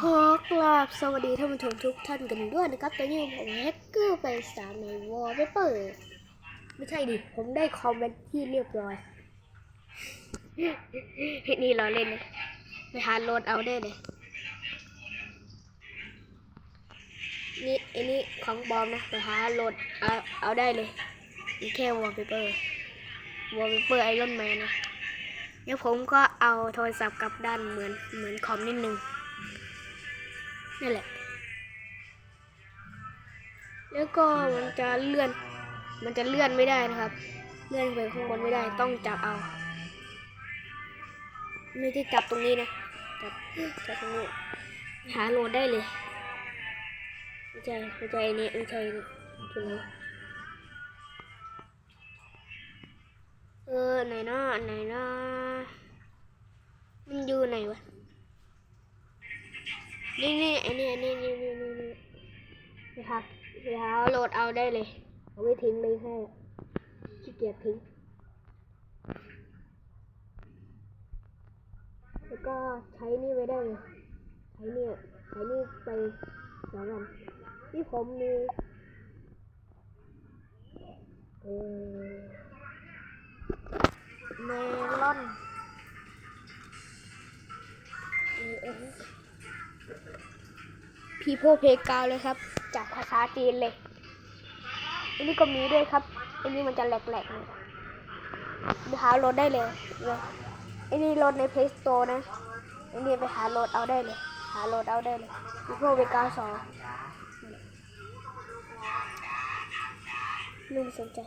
ขอกราบสวัสดีท่านผู้ชมทุกท่านกันด้วยนะครับตอนนี้ผมแฮกเกอร์ไปสามในวอลเปเปอร์ไม่ใช่ดิ ผมได้คอมเมนต์ที่เรียบร้อยนี่เราเล่นนะไปหาโหลดเอาได้เลย นี่อันนี้ของบอมนะไปหาโหลดเอาเอาได้เลยมีแค่วอลเปเปอร์วอลเปเปอร์ไอรอนแมนนะเดี๋ยวผมก็เอาโทรศัพท์กลับด้านเหมือนเหมือนคอมนิดนึง นี่แหละ แล้วก็มันจะเลื่อน มันจะเลื่อนไม่ได้นะครับ เลื่อนไปข้างบนไม่ได้ ต้องจับเอา ไม่ได้จับตรงนี้นะ จับจับตรงนี้ หาโหลดได้เลย ไม่ใช่ไม่ใช่อันนี้ไม่ใช่อันนี้ตรงนี้เออไหนเนาะไหนเนาะมันอยู่ไหนวะ นี่นี่ไอ้นี่ไอ้นี่นี่นี่นี่นี่นะครับเดี๋ยวโหลดเอาได้เลยเอาไว้ทิ้งเลยให้ขี้เกียจทิ้ง แล้วก็ใช้นี่ไว้ได้เลยใช้นี่ใช้นี่ไปสองวันที่ผมมีเออเมลอน พีโพเพกาวเลยครับ จากภาษาจีนเลย อันนี้ก็มีด้วยครับ อันนี้มันจะแหลกๆหน่อยไปหาโหลดได้เลยเลยอันนี้โหลดใน Play Store นะ อันนี้ไปหาโหลดเอาได้เลย หาโหลดเอาได้เลยพีโพเพกาสองไม่สนใจ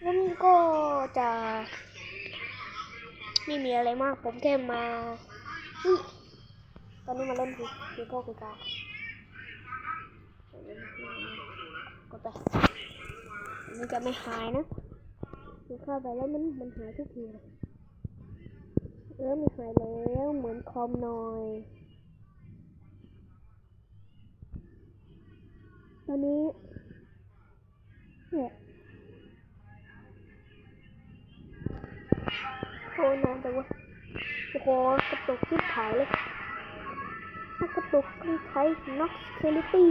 แล้วมันก็จะไม่มีอะไรมาก ผมแค่มา ตอนนี้มาเล่นคือคือพ่อคือการกดไปมันจะไม่หายนะคือเข้าไปแล้วมันมันหายทุกทีเลยเออมันหายแล้วเหมือนคอมหน่อยตอนนี้เนี่ยโอ้นานจังวะโอ้โหกระตุกที่ถ่ายเลย ถ้ากระตุกต้องใช้ Nox Quality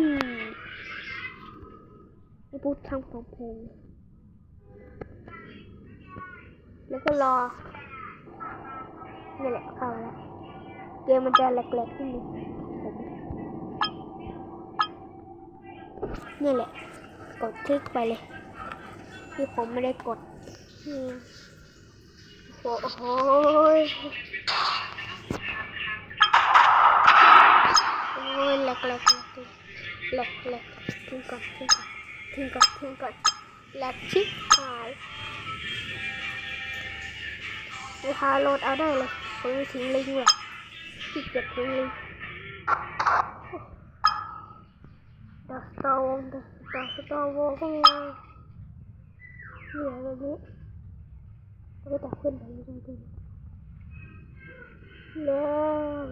ไม่พูดทางของเพลงแล้วก็รอนี่แหละเข้าแล้วเกมมันจะแหลกๆนิดนึงนี่แหละ กดคลิกไปเลย ที่ผมไม่ได้กดโอ้โห อ้ยแหลกแหลกแหลกแหลกทิ้งก่อนทิ้งก่อนทิ้งก่อนทิ้งก่อนแหลกชิบหายไปหาโหลดเอาได้เลยผมไม่ทิ้งลิงก์หรอกขี้เกียจทิ้งลิงก์ดักสตอวงดักสตอวงก็มาเนี่ยแบบนี้แล้วก็ดักขึ้นไปเรื่อยๆแล้ว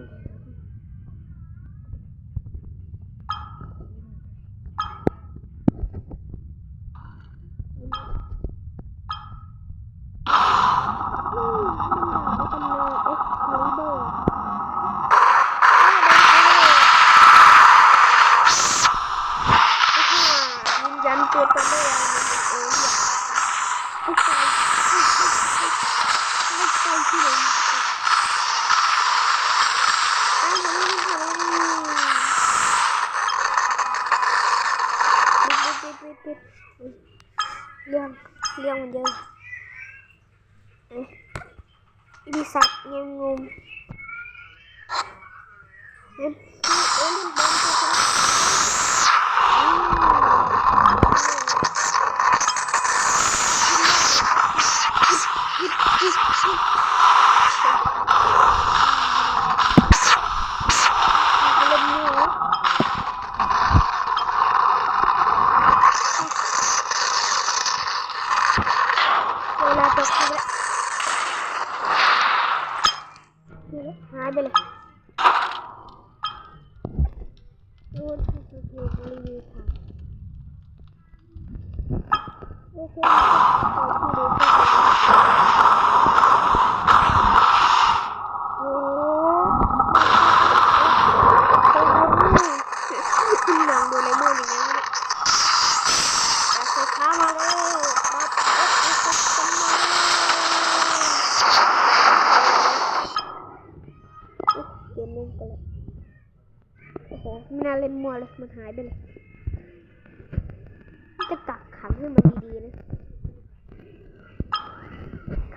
ยันตัวตะเลียนเออไม่ใจไม่ใจที่ไหนอ้าวมันไม่ทำปิดปิดปิดปิด เรื่องเรื่องมันเยอะเอ๊ะอีสัตว์ยังงมเอ็มเอ็มบอลตัวฉัน เล่นมือเวลาตกไปแล้ว หายไปเลยโอ้ยรีวิวค่ะโอเคขอที่ดูค่ะโอ้ ก็เลย โอ้โหมัน่าเล่นมัวเลย มันหายไปเลย จะกักขังให้มันดีๆนะ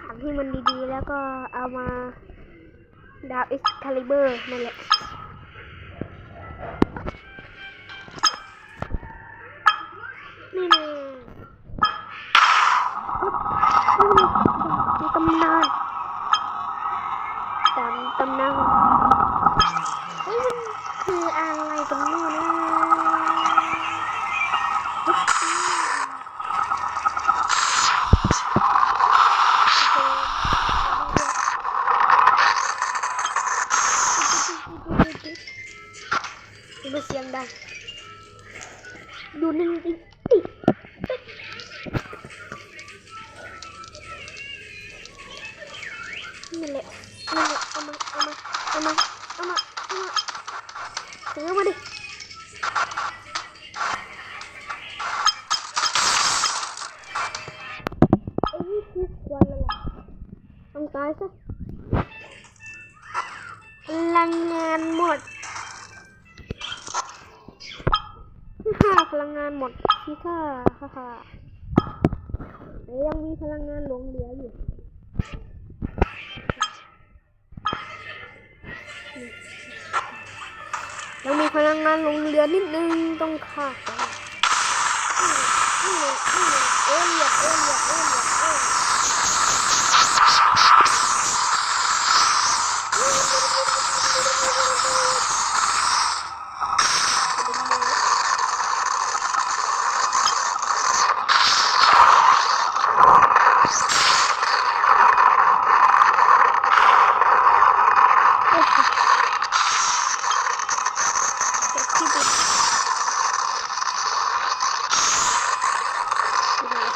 ขังให้มันดีๆ แล้วก็เอามาดาวอิสคาลิเบอร์นั่นแหละ ดูนิ่งดิ พลังงานหมดฮ่าพลังงานหมดที่ค่าฮ่าฮ่าแต่ยังมีพลังงานหลงเหลืออยู่ยังมีพลังงานหลงเหลือนิดนึงต้องฆ่าก่อนนี่ไงนี่ไงเอเลียดเอเลียดเอเลียดเอเลียดโอ้โหเจ็บที่ดินดูดิ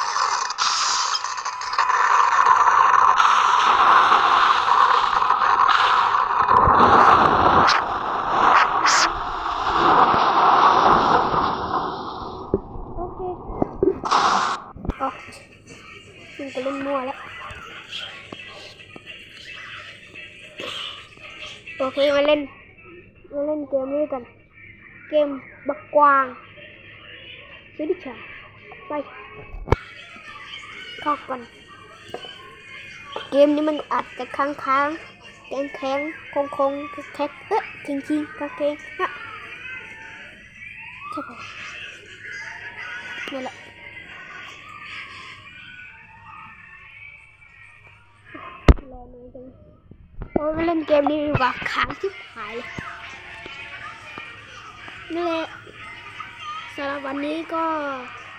โอเคอ๋อซึ่งก็เล่นมั่วแล้ว โอเคมาเล่น มาเล่นเกมนี้กัน เกมบักกวางซื้อดิจ่าไปเข้ากันเกมนี้มันอาจจะค้างค้างแข็งแข็งคงคงแท็กเอ๊ะจริงจริงกางเกงนะใช่ปะนี่แหละรอหน่อยจังโอ้ยมาเล่นเกมนี้ดีกว่าค้างที่หายเลย นี่แหละสำหรับวันนี้ก็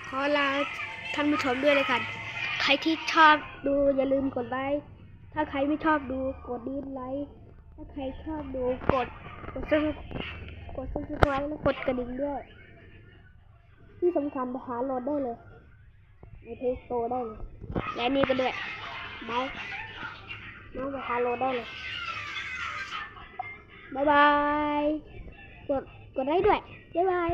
ขอลาท่านผู้ชมด้วยเลยค่ะ ใครที่ชอบดูอย่าลืมกดไลค์ ถ้าใครไม่ชอบดูกดดีไลค์ ถ้าใครชอบดูกดกดซับกดซับสไครต์แล้วกดกระดิ่งด้วย ที่สำคัญไปหาโหลดได้เลยในเพจโตได้เลยและนี่ก็ด้วยเมาส์น้องไปหาโหลดได้เลยบ๊ายบายกด กดได้ด้วยบ๊ายบาย